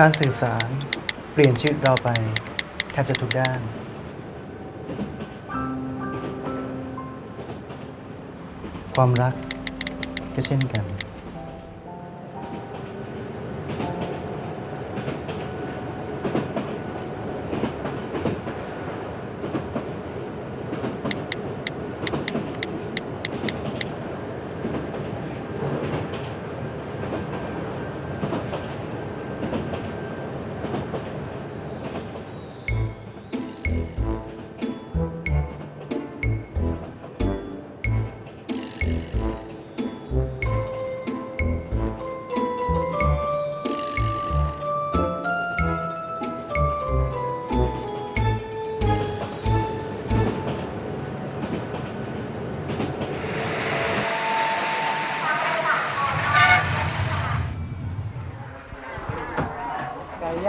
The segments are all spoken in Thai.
การสื่อสารเปลี่ยนชีวิตเราไปแทบจะทุกด้าน ความรักก็เช่นกัน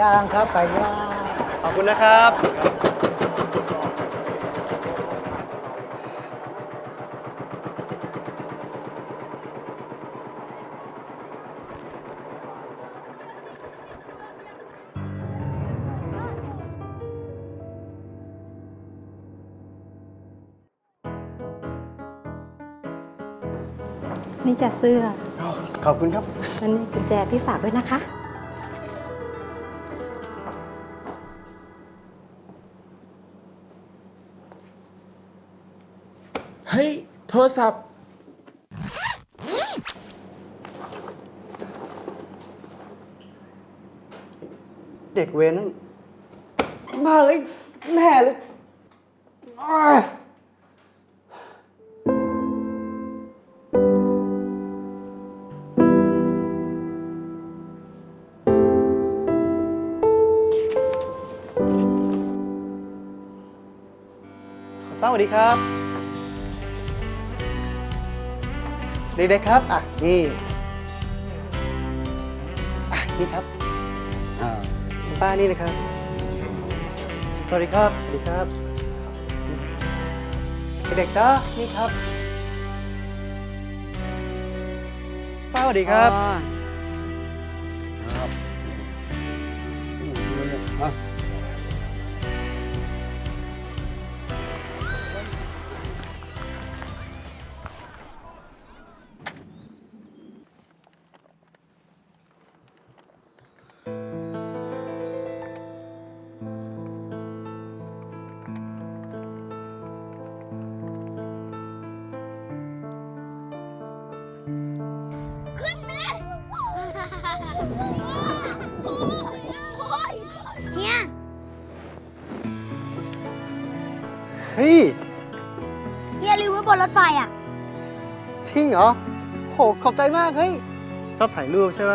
ย่างครับไก่ย่างขอบคุณนะครับ นี่จะเสื้อขอบคุณครับแล้วนี่กุญแจพี่ฝากด้วยนะคะ ฮ้ย โทรศัพท์ เด็กเวรนั่นมาเลยแน่เลยอ้ายป้าสวัสดีครับ เด็กๆครับ อะ นี่ อะ นี่ครับอ่าคุณป้านี่นะครับ สวัสดีครับ สวัสดีครับ เด็กๆจ้านี่ครับ ป้าสวัสดีครับ ครับอะ ฮ้ย เฮียลืมไว้บนรถไฟอะ จริงเหรอ โห ขอบใจมากเฮ้ย ชอบถ่ายรูปใช่ไหม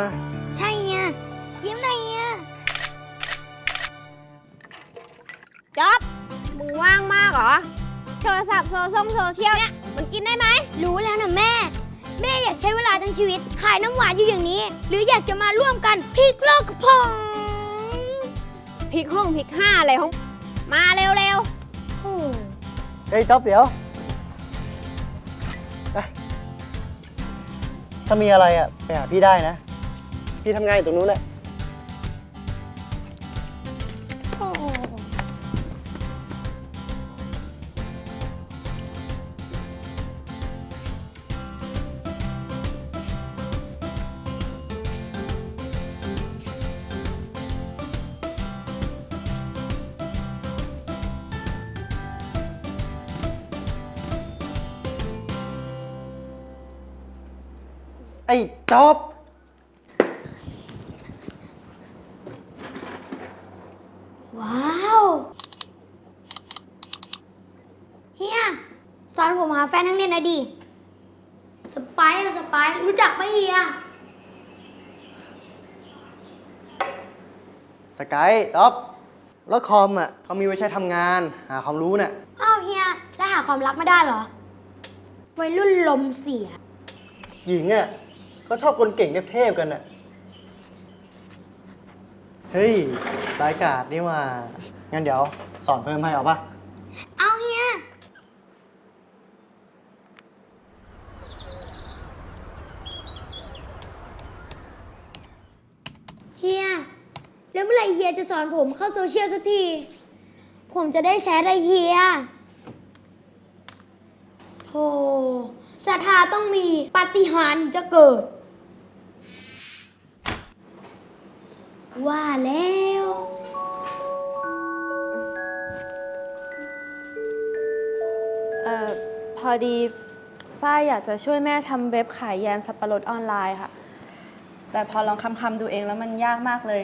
ใช่เฮียยิ้มหน่อยเฮียจ๊อบมึงว่างมากเหรอ โทรศัพท์โซเชียลโซเชียลเนี่ยมันกินได้ไหม รู้แล้วนะแม่ แม่อยากใช้เวลาทั้งชีวิต ขายน้ำหวานอยู่อย่างนี้ หรืออยากจะมาร่วมกันพลิกโลกกับผม พริกห้องพริกห้าอะไรของ มาเร็วโอ้ เฮ้ยจ๊อบเดี๋ยวถ้ามีอะไรอะไปหาพี่ได้นะ พี่ทำงานอยู่ตรงนู้นแหละ ไอ้จ๊อบว้าวเฮียสอนผมหาแฟนทั้งเรียนหน่อยดิสไปร์อะสไปร์รู้จักปะเฮียสกายจ๊อบแล้วคอมอะเขามีไว้ใช้ทำงาน หาความรู้น่ะ อ้าวเฮียแล้วหาความรักไม่ได้เหรอวัยรุ่นลมเสีย หญิงอะ ก็ชอบคนเก่งเทพๆกันน่ะ เฮ้ยรายกาดนี่ว่า งั้นเดี๋ยว สอนเพิ่มให้เอาปะเอาเฮีย เฮีย แล้วเมื่อไหรเฮียจะสอนผมเข้าโซเชียลสักที ผมจะได้แชร์ได้เฮียโธ่ศรัทธาต้องมีปาฏิหาริย์จะเกิด ว่าแล้ว เอ่อ พอดีฝ้ายอยากจะช่วยแม่ทำเว็บขายแยมสับปะรดออนไลน์ค่ะ แต่พอลองคำคำๆดูเองแล้วมันยากมากเลย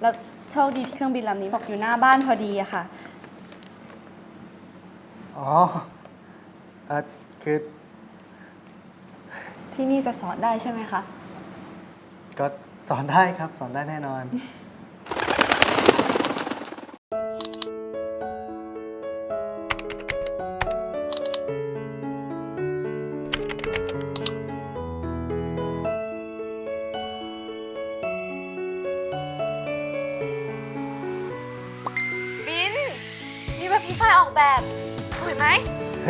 แล้วโชคดีที่เครื่องบินลำนี้ตกอยู่หน้าบ้านพอดีอะค่ะ อ๋อเออคือที่นี่จะสอนได้ใช่ไหมคะ ก็สอนได้ครับ สอนได้แน่นอน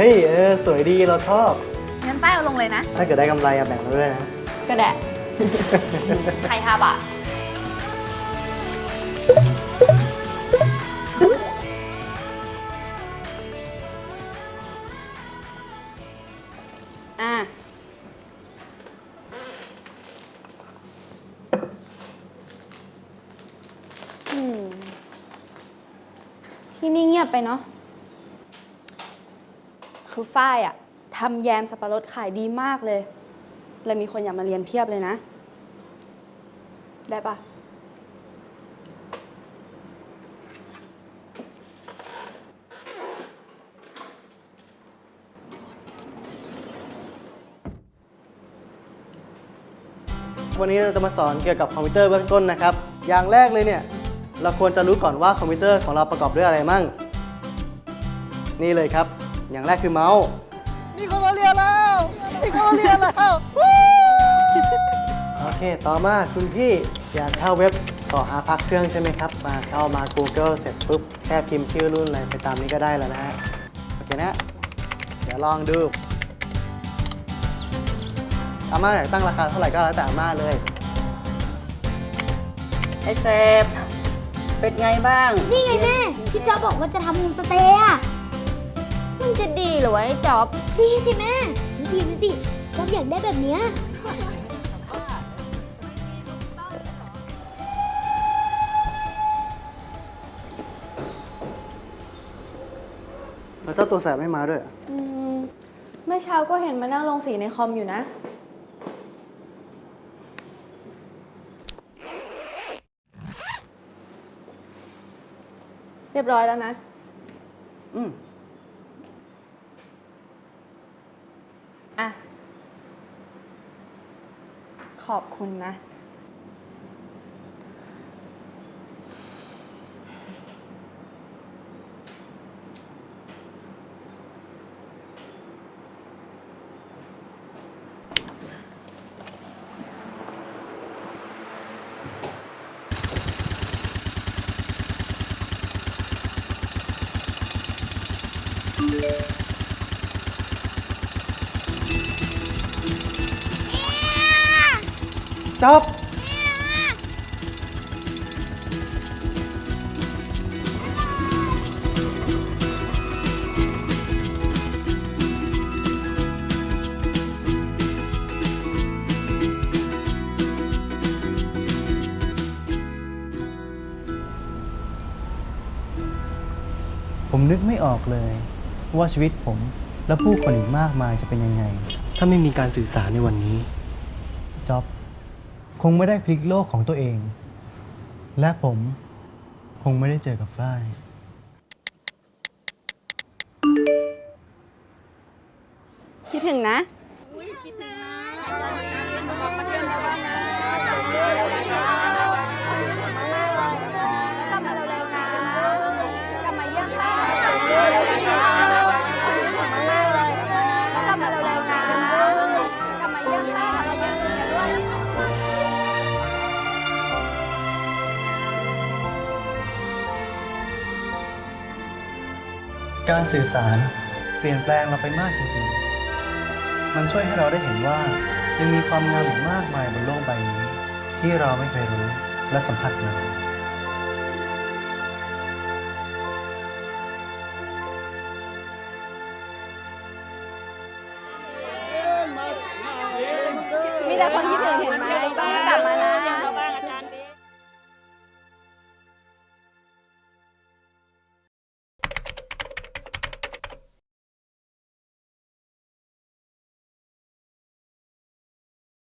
ฮ้ยเออสวยดีเราชอบ งั้นป้ายเอาลงเลยนะ ถ้าเกิดได้กำไรอะแบ่งเราด้วยนะ ก็ได้ ใครฮาบะอะอืมที่นี่เงียบไปเนาะ คือฝ้ายอะทำแยมสับปะรดขายดีมากเลยเลยมีคนอยากมาเรียนเพียบเลยนะ ได้ปะวันนี้เราจะมาสอนเกี่ยวกับคอมพิวเตอร์เบื้องต้นนะครับ อย่างแรกเลยเนี่ย เราควรจะรู้ก่อนว่าคอมพิวเตอร์ของเราประกอบด้วยอะไรมั่ง นี่เลยครับ อย่างแรกคือเมาส์ มีคนมาเรียนแล้ว มีคนมาเรียนแล้ว โอเค ต่อมาคุณพี่อยากเข้าเว็บต่อหาพักเครื่องใช่ไหมครับ มาเข้ามา Google เสร็จปุ๊บ แค่พิมพ์ชื่อรุ่นอะไรไปตามนี้ก็ได้แล้วนะฮะ โอเคนะ เดี๋ยวลองดู อาม่าอยากตั้งราคาเท่าไหร่ก็แล้วแต่อาม่าเลย ไอ้เซฟเป็นไงบ้าง นี่ไงแม่ พี่จ๊อบบอกว่าจะทำโฮมสเตย์อะ มันจะดีเหรือวะไอ้จ๊อบ ดีสิแม่ดีสิสิจ๊อบอยากได้แบบเนี้ยแล้วเจ้าตัวแสบไม่มาด้วย อืมเมื่อเช้าก็เห็นมานั่งลงสีในคอมอยู่นะ เรียบร้อยแล้วนะ อืม อะ ขอบคุณนะ จอบผมนึกไม่ออกเลย ว่าชีวิตผมและผู้คนอีกมากมายจะเป็นยังไง ถ้าไม่มีการสื่อสารในวันนี้จ็อบ คงไม่ได้พลิกโลกของตัวเอง และผมคงไม่ได้เจอกับฝ้าย คิดถึงนะ การสื่อสารเปลี่ยนแปลงเราไปมากจริงๆ มันช่วยให้เราได้เห็นว่ายังมีความงามอีกมากมายบนโลกใบนี้ ที่เราไม่เคยรู้และสัมผัสมันมีแต่คนคิดถึงเห็นไหมต้องรีบกลับมานะ